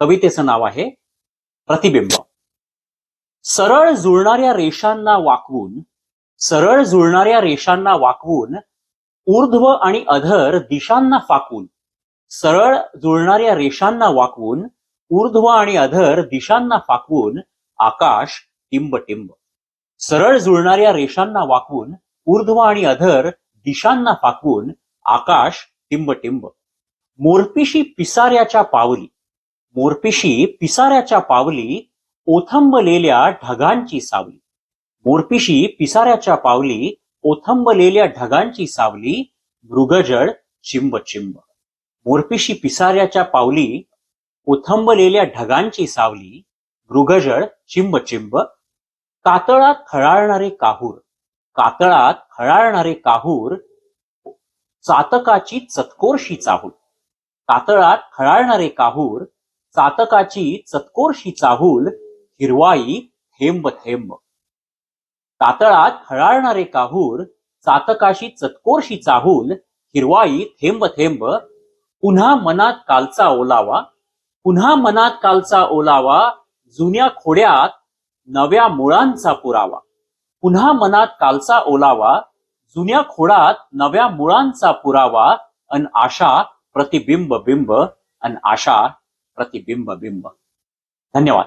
कवितेचं नाव आहे प्रतिबिंब. सरळ जुळणाऱ्या रेषांना वाकवून सरळ जुळणाऱ्या रेषांना वाकवून ऊर्ध्व आणि अधर दिशांना फाकून सरळ जुळणाऱ्या रेषांना वाकवून ऊर्ध्व आणि अधर दिशांना फाकवून आकाश टिंबटिंब. सरळ जुळणाऱ्या रेषांना वाकवून ऊर्ध्व आणि अधर दिशांना फाकवून आकाश टिंबटिंब. मोरपिशी पिसाऱ्याच्या पावली. मोरपिशी पिसाऱ्याच्या पावली ओथंबलेल्या ढगांची सावली. मोरपिशी पिसाऱ्याच्या पावली ओथंबलेल्या ढगांची सावली मृगजळ चिंब चिंब मोरपिशी पिसाऱ्याच्या पावली ओथंबलेल्या ढगांची सावली मृगजळ चिंब चिंब कातळात खळाळणारे काहूर कातळात खळाळणारे काहूर चातकाची चतकोरशी चाहूल. कातळात खळाळणारे काहूर चातकाची चतकोरशी चाहूल हिरवाई थेंब थेंब. तातळात खळाळणारे काहूर चातकाशी चतकोरशी चाहूल हिरवाई थेंब थेंब. पुन्हा मनात कालचा ओलावा पुन्हा मनात कालचा ओलावा जुन्या खोड्यात नव्या मुळांचा पुरावा. पुन्हा मनात कालचा ओलावा जुन्या खोडात नव्या मुळांचा पुरावा अन आशा प्रतिबिंब बिंब अन आशा प्रतिबिंब बिंब. धन्यवाद.